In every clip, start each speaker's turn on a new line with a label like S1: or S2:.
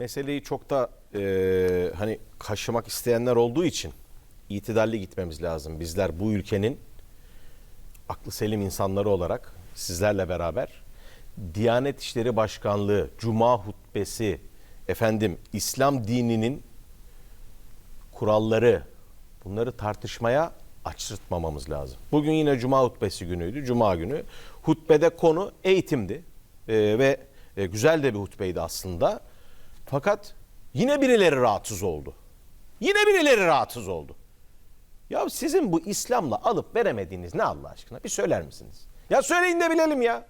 S1: meseleyi çok da e, hani kaşımak isteyenler olduğu için itidalli gitmemiz lazım. Bizler bu ülkenin aklı selim insanları olarak sizlerle beraber Diyanet İşleri Başkanlığı, Cuma hutbesi, efendim İslam dininin kuralları bunları tartışmaya açtırtmamamız lazım. Bugün yine Cuma hutbesi günüydü. Cuma günü. Hutbede konu eğitimdi. Ee, ve e, güzel de bir hutbeydi aslında. Fakat yine birileri rahatsız oldu. Yine birileri rahatsız oldu. Ya sizin bu İslam'la alıp veremediğiniz ne Allah aşkına? Bir söyler misiniz? Ya söyleyin de bilelim ya.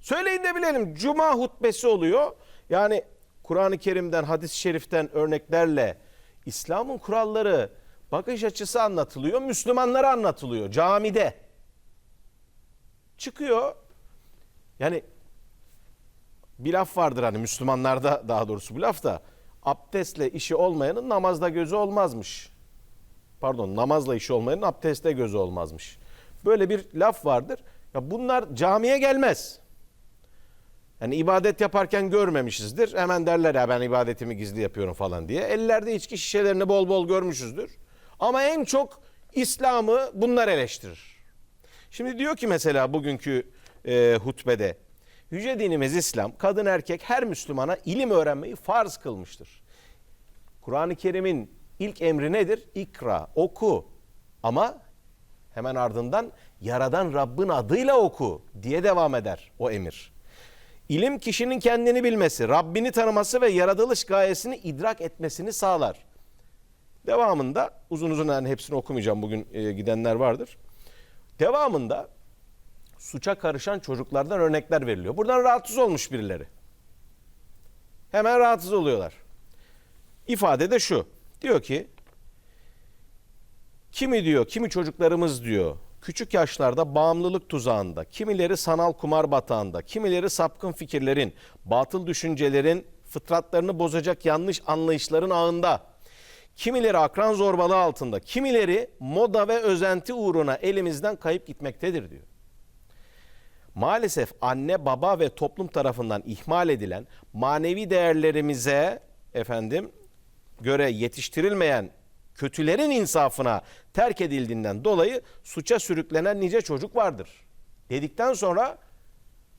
S1: Söyleyin de bilelim. Cuma hutbesi oluyor. Yani Kur'an-ı Kerim'den, hadis-i şeriften örneklerle İslam'ın kuralları, bakış açısı anlatılıyor. Müslümanlara anlatılıyor camide. Çıkıyor. Yani bir laf vardır hani Müslümanlarda daha doğrusu bu laf da abdestle işi olmayanın namazda gözü olmazmış. Pardon namazla işi olmayanın abdestte gözü olmazmış. Böyle bir laf vardır. Ya bunlar camiye gelmez. Yani ibadet yaparken görmemişizdir. Hemen derler ya ben ibadetimi gizli yapıyorum falan diye. Ellerde içki şişelerini bol bol görmüşüzdür. Ama en çok İslam'ı bunlar eleştirir. Şimdi diyor ki mesela bugünkü e, hutbede Yüce dinimiz İslam kadın erkek her Müslümana ilim öğrenmeyi farz kılmıştır. Kur'an-ı Kerim'in ilk emri nedir? İkra, oku. Ama hemen ardından yaradan Rabbin adıyla oku diye devam eder o emir. İlim kişinin kendini bilmesi, Rabbini tanıması ve yaratılış gayesini idrak etmesini sağlar. Devamında uzun uzun yani hepsini okumayacağım bugün e, gidenler vardır. Devamında suça karışan çocuklardan örnekler veriliyor. Buradan rahatsız olmuş birileri. Hemen rahatsız oluyorlar. İfade de şu. Diyor ki kimi diyor, kimi çocuklarımız diyor küçük yaşlarda bağımlılık tuzağında, kimileri sanal kumar batağında, kimileri sapkın fikirlerin, batıl düşüncelerin, fıtratlarını bozacak yanlış anlayışların ağında, kimileri akran zorbalığı altında, kimileri moda ve özenti uğruna elimizden kayıp gitmektedir diyor. Maalesef anne, baba ve toplum tarafından ihmal edilen manevi değerlerimize efendim göre yetiştirilmeyen kötülerin insafına terk edildiğinden dolayı suça sürüklenen nice çocuk vardır. Dedikten sonra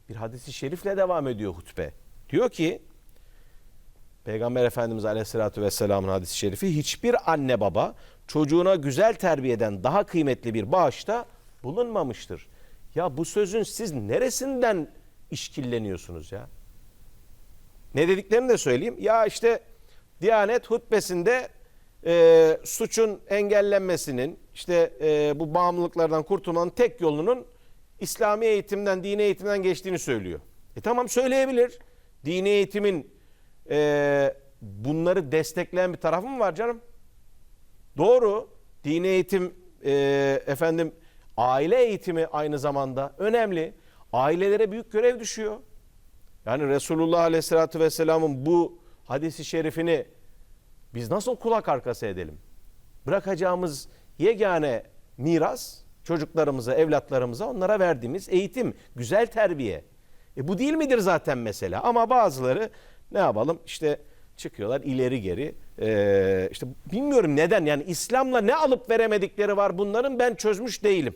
S1: bir hadisi şerifle devam ediyor hutbe. Diyor ki Peygamber Efendimiz Aleyhisselatü Vesselam'ın hadisi şerifi hiçbir anne baba çocuğuna güzel terbiyeden daha kıymetli bir bağışta bulunmamıştır. Ya bu sözün siz neresinden işkilleniyorsunuz ya? Ne dediklerini de söyleyeyim. Ya işte Diyanet hutbesinde e, suçun engellenmesinin işte e, bu bağımlılıklardan kurtulmanın tek yolunun İslami eğitimden, dini eğitimden geçtiğini söylüyor. E tamam söyleyebilir. Dini eğitimin e, bunları destekleyen bir tarafı mı var canım? Doğru. Dini eğitim e, efendim aile eğitimi aynı zamanda önemli. Ailelere büyük görev düşüyor. Yani Resulullah Aleyhisselatü Vesselam'ın bu hadisi şerifini biz nasıl kulak arkası edelim? Bırakacağımız yegane miras çocuklarımıza, evlatlarımıza onlara verdiğimiz eğitim, güzel terbiye. E bu değil midir zaten mesela? Ama bazıları ne yapalım işte çıkıyorlar ileri geri. Ee, işte bilmiyorum neden yani İslam'la ne alıp veremedikleri var bunların ben çözmüş değilim.